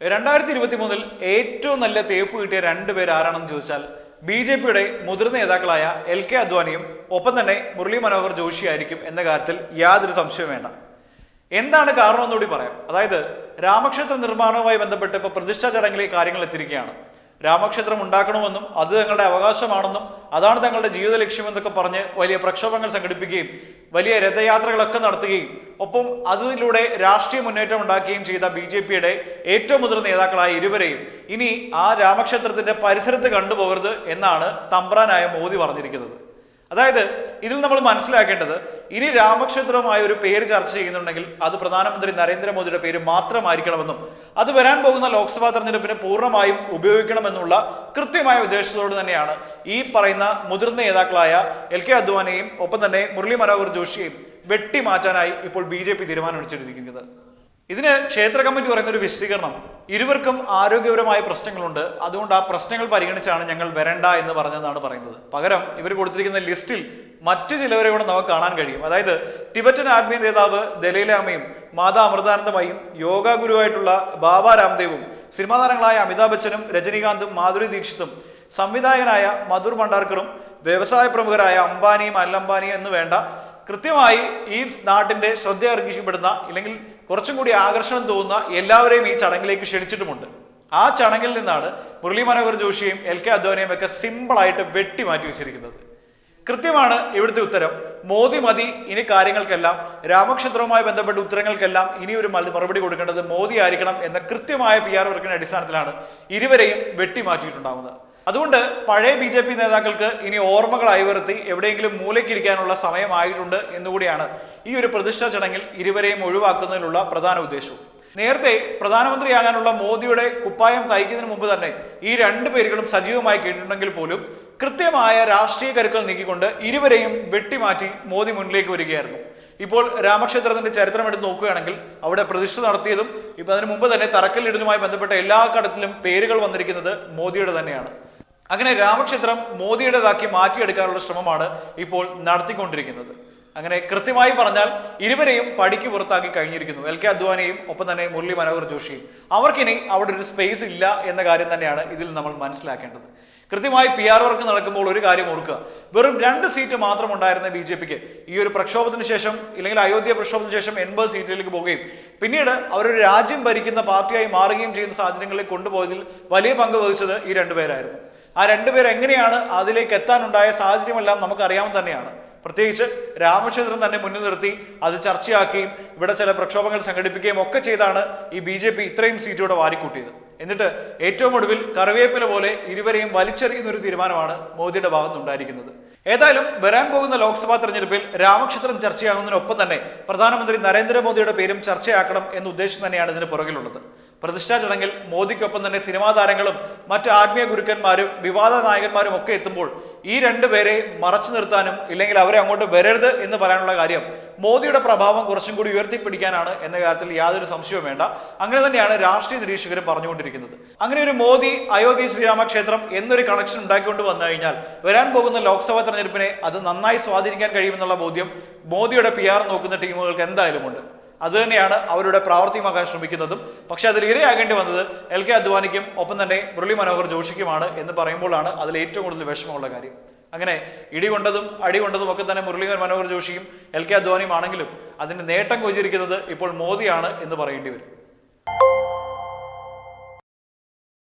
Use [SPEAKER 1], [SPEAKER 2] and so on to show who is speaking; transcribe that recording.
[SPEAKER 1] രണ്ടായിരത്തി ഇരുപത്തി മൂന്നിൽ ഏറ്റവും നല്ല തേപ്പ് കിട്ടിയ രണ്ടുപേർ ആരാണെന്ന് ചോദിച്ചാൽ ബി ജെ പിയുടെ മുതിർന്ന നേതാക്കളായ എൽ കെ അദ്വാനിയും ഒപ്പം തന്നെ മുരളി മനോഹർ ജോഷി ആയിരിക്കും എന്ന കാര്യത്തിൽ യാതൊരു സംശയവും വേണ്ട. എന്താണ് കാരണം എന്നുകൂടി പറയാം. അതായത് രാമക്ഷേത്ര നിർമ്മാണവുമായി ബന്ധപ്പെട്ട് ഇപ്പോൾ പ്രതിഷ്ഠാ ചടങ്ങിലെ കാര്യങ്ങൾ എത്തിയിരിക്കുകയാണ്. രാമക്ഷേത്രം ഉണ്ടാക്കണമെന്നും അത് തങ്ങളുടെ അവകാശമാണെന്നും അതാണ് തങ്ങളുടെ ജീവിത ലക്ഷ്യമെന്നൊക്കെ പറഞ്ഞ് വലിയ പ്രക്ഷോഭങ്ങൾ സംഘടിപ്പിക്കുകയും വലിയ രഥയാത്രകളൊക്കെ നടത്തുകയും ഒപ്പം അതിലൂടെ രാഷ്ട്രീയ മുന്നേറ്റം ഉണ്ടാക്കുകയും ചെയ്ത ബി ജെ പിയുടെ ഏറ്റവും മുതിർന്ന നേതാക്കളായ ഇരുവരെയും ഇനി ആ രാമക്ഷേത്രത്തിന്റെ പരിസരത്ത് കണ്ടുപോകരുത് എന്നാണ് തമ്പ്രാനായ മോദി പറഞ്ഞിരിക്കുന്നത്. അതായത് ഇതിൽ നമ്മൾ മനസ്സിലാക്കേണ്ടത് ഇനി രാമക്ഷേത്രവുമായ ഒരു പേര് ചർച്ച ചെയ്യുന്നുണ്ടെങ്കിൽ അത് പ്രധാനമന്ത്രി നരേന്ദ്രമോദിയുടെ പേര് മാത്രമായിരിക്കണമെന്നും അത് വരാൻ പോകുന്ന ലോക്സഭാ തെരഞ്ഞെടുപ്പിന് പൂർണമായും ഉപയോഗിക്കണമെന്നുള്ള കൃത്യമായ ഉദ്ദേശത്തോട് തന്നെയാണ് ഈ പറയുന്ന മുതിർന്ന നേതാക്കളായ എൽ കെ അദ്വാനിയും ഒപ്പം തന്നെ മുരളി മനോഹർ ജോഷിയെയും വെട്ടിമാറ്റാനായി ഇപ്പോൾ ബി ജെ പി തീരുമാനമെടുത്തിരിക്കുന്നത് ഇതിന് ക്ഷേത്ര കമ്മിറ്റി പറയുന്ന ഒരു വിശദീകരണം. ഇരുവർക്കും ആരോഗ്യപരമായ പ്രശ്നങ്ങളുണ്ട്. അതുകൊണ്ട് ആ പ്രശ്നങ്ങൾ പരിഗണിച്ചാണ് ഞങ്ങൾ വരണ്ട എന്ന് പറഞ്ഞതെന്നാണ് പറയുന്നത്. പകരം ഇവർ കൊടുത്തിരിക്കുന്ന ലിസ്റ്റിൽ മറ്റ് ചിലവരെ കൂടെ നമുക്ക് കാണാൻ കഴിയും. അതായത് ടിബറ്റൻ ആത്മീയ നേതാവ് ദലൈലാമയും മാതാ അമൃതാനന്ദമയും യോഗ ഗുരുവായിട്ടുള്ള ബാബ രാംദേവും സിനിമാ താരങ്ങളായ അമിതാഭ് ബച്ചനും രജനീകാന്തും മാധുരി ദീക്ഷിതും സംവിധായകനായ മധുർ ഭണ്ഡാർക്കറും വ്യവസായ പ്രമുഖരായ അംബാനിയും അല്ലംബാനിയും എന്ന് വേണ്ട കൃത്യമായി ഈ നാട്ടിന്റെ ശ്രദ്ധ അർഹിക്കപ്പെടുന്ന ഇല്ലെങ്കിൽ കുറച്ചും കൂടി ആകർഷണം തോന്നുന്ന എല്ലാവരെയും ഈ ചടങ്ങിലേക്ക് ക്ഷണിച്ചിട്ടുമുണ്ട്. ആ ചടങ്ങിൽ നിന്നാണ് മുരളി മനോഹർ ജോഷിയും എൽ കെ അദ്വാനിയും ഒക്കെ സിമ്പിളായിട്ട് വെട്ടി മാറ്റി വെച്ചിരിക്കുന്നത്. കൃത്യമാണ് ഇവിടുത്തെ ഉത്തരം. മോദി മതി ഇനി കാര്യങ്ങൾക്കെല്ലാം രാമക്ഷേത്രവുമായി ബന്ധപ്പെട്ട ഉത്തരങ്ങൾക്കെല്ലാം ഇനി ഒരു മറുപടി കൊടുക്കേണ്ടത് മോദി ആയിരിക്കണം എന്ന കൃത്യമായ പി ആർ വർക്കിന്റെ അടിസ്ഥാനത്തിലാണ് ഇരുവരെയും വെട്ടിമാറ്റിയിട്ടുണ്ടാവുന്നത് അതുകൊണ്ട് പഴയ ബി ജെ പി നേതാക്കൾക്ക് ഇനി ഓർമ്മകൾ അയവർത്തി എവിടെയെങ്കിലും മൂലയ്ക്കിരിക്കാനുള്ള സമയമായിട്ടുണ്ട് എന്നുകൂടിയാണ് ഈ ഒരു പ്രതിഷ്ഠാ ചടങ്ങിൽ ഇരുവരെയും ഒഴിവാക്കുന്നതിനുള്ള പ്രധാന ഉദ്ദേശവും. നേരത്തെ പ്രധാനമന്ത്രിയാകാനുള്ള മോദിയുടെ കുപ്പായം തയ്ക്കുന്നതിന് മുമ്പ് തന്നെ ഈ രണ്ട് പേരുകളും സജീവമായി കേട്ടിട്ടുണ്ടെങ്കിൽ പോലും കൃത്യമായ രാഷ്ട്രീയ കരുക്കൾ നീക്കിക്കൊണ്ട് ഇരുവരെയും വെട്ടിമാറ്റി മോദി മുന്നിലേക്ക് വരികയായിരുന്നു. ഇപ്പോൾ രാമക്ഷേത്രത്തിന്റെ ചരിത്രം എടുത്ത് നോക്കുകയാണെങ്കിൽ അവിടെ പ്രതിഷ്ഠ നടത്തിയതും ഇപ്പൊ അതിനു മുമ്പ് തന്നെ തറക്കല്ലിടലുമായി ബന്ധപ്പെട്ട എല്ലാ കടത്തിലും പേരുകൾ വന്നിരിക്കുന്നത് മോദിയുടെ തന്നെയാണ്. അങ്ങനെ രാമക്ഷേത്രം മോദിയുടേതാക്കി മാറ്റിയെടുക്കാനുള്ള ശ്രമമാണ് ഇപ്പോൾ നടത്തിക്കൊണ്ടിരിക്കുന്നത്. അങ്ങനെ കൃത്യമായി പറഞ്ഞാൽ ഇരുവരെയും പടിക്ക് പുറത്താക്കി കഴിഞ്ഞിരിക്കുന്നു. എൽ കെ അദ്വാനിയും ഒപ്പം തന്നെ മുരളി മനോഹർ ജോഷിയും. അവർക്കിനി അവിടെ ഒരു സ്പേസ് ഇല്ല എന്ന കാര്യം തന്നെയാണ് ഇതിൽ നമ്മൾ മനസ്സിലാക്കേണ്ടത്. കൃത്യമായി പി ആർ വർക്ക് നടക്കുമ്പോൾ ഒരു കാര്യം ഓർക്കുക. വെറും രണ്ട് സീറ്റ് മാത്രം ഉണ്ടായിരുന്ന ബി ജെ പിക്ക് ഈ ഒരു പ്രക്ഷോഭത്തിന് ശേഷം ഇല്ലെങ്കിൽ അയോധ്യ പ്രക്ഷോഭത്തിന് ശേഷം എൺപത് സീറ്റിലേക്ക് പോവുകയും പിന്നീട് അവരൊരു രാജ്യം ഭരിക്കുന്ന പാർട്ടിയായി മാറുകയും ചെയ്യുന്ന സാഹചര്യങ്ങളിൽ കൊണ്ടുപോയതിൽ വലിയ പങ്ക് വഹിച്ചത് ഈ രണ്ടുപേരായിരുന്നു. ആ രണ്ടുപേർ എങ്ങനെയാണ് അതിലേക്ക് എത്താനുണ്ടായ സാഹചര്യമെല്ലാം നമുക്കറിയാവുന്ന തന്നെയാണ്. പ്രത്യേകിച്ച് രാമക്ഷേത്രം തന്നെ മുന്നിൽ നിർത്തി അത് ചർച്ചയാക്കുകയും ഇവിടെ ചില പ്രക്ഷോഭങ്ങൾ സംഘടിപ്പിക്കുകയും ഒക്കെ ചെയ്താണ് ഈ ബി ജെ പി ഇത്രയും സീറ്റോടെ വാരിക്കൂട്ടിയത്. എന്നിട്ട് ഏറ്റവും ഒടുവിൽ കറിവേപ്പില പോലെ ഇരുവരെയും വലിച്ചെറിയുന്ന ഒരു തീരുമാനമാണ് മോദിയുടെ ഭാഗത്തുണ്ടായിരിക്കുന്നത് ഏതായാലും വരാൻ പോകുന്ന ലോക്സഭാ തെരഞ്ഞെടുപ്പിൽ രാമക്ഷേത്രം ചർച്ചയാകുന്നതിനൊപ്പം തന്നെ പ്രധാനമന്ത്രി നരേന്ദ്രമോദിയുടെ പേരും ചർച്ചയാക്കണം എന്ന ഉദ്ദേശം തന്നെയാണ് ഇതിന് പുറകിലുള്ളത്. പ്രതിഷ്ഠാ ചടങ്ങിൽ മോദിക്കൊപ്പം തന്നെ സിനിമാ താരങ്ങളും മറ്റ് ആത്മീയ ഗുരുക്കന്മാരും വിവാദ നായകന്മാരും ഒക്കെ എത്തുമ്പോൾ ഈ രണ്ടുപേരെ മറച്ചു നിർത്താനും ഇല്ലെങ്കിൽ അവരെ അങ്ങോട്ട് വരരുത് എന്ന് പറയാനുള്ള കാര്യം മോദിയുടെ പ്രഭാവം കുറച്ചും കൂടി ഉയർത്തിപ്പിടിക്കാനാണ് എന്ന കാര്യത്തിൽ യാതൊരു സംശയവും വേണ്ട. അങ്ങനെ തന്നെയാണ് രാഷ്ട്രീയ നിരീക്ഷകരും പറഞ്ഞുകൊണ്ടിരിക്കുന്നത്. അങ്ങനെ ഒരു മോദി അയോധ്യ ശ്രീരാമക്ഷേത്രം എന്നൊരു കണക്ഷൻ ഉണ്ടാക്കിക്കൊണ്ട് വന്നു കഴിഞ്ഞാൽ വരാൻ പോകുന്ന ലോക്സഭാ തെരഞ്ഞെടുപ്പിനെ അത് നന്നായി സ്വാധീനിക്കാൻ കഴിയുമെന്നുള്ള ബോധ്യം മോദിയുടെ പി നോക്കുന്ന ടീമുകൾക്ക് എന്തായാലും ഉണ്ട് അത് തന്നെയാണ് അവരുടെ പ്രാവർത്തികമാക്കാൻ ശ്രമിക്കുന്നതും. പക്ഷേ അതിൽ ഇരയാകേണ്ടി വന്നത് എൽ കെ അദ്വാനിക്കും ഒപ്പം തന്നെ മുരളി മനോഹർ ജോഷിക്കുമാണ് എന്ന് പറയുമ്പോഴാണ് അതിൽ ഏറ്റവും കൂടുതൽ വിഷമമുള്ള കാര്യം. അങ്ങനെ ഇടി കൊണ്ടതും അടി കൊണ്ടതും ഒക്കെ തന്നെ മുരളി മനോഹർ ജോഷിയും എൽ കെ അദ്വാനിയും ആണെങ്കിലും അതിന്റെ നേട്ടം കൊയ്തിരിക്കുന്നത് ഇപ്പോൾ മോദിയാണ് എന്ന് പറയേണ്ടി വരും.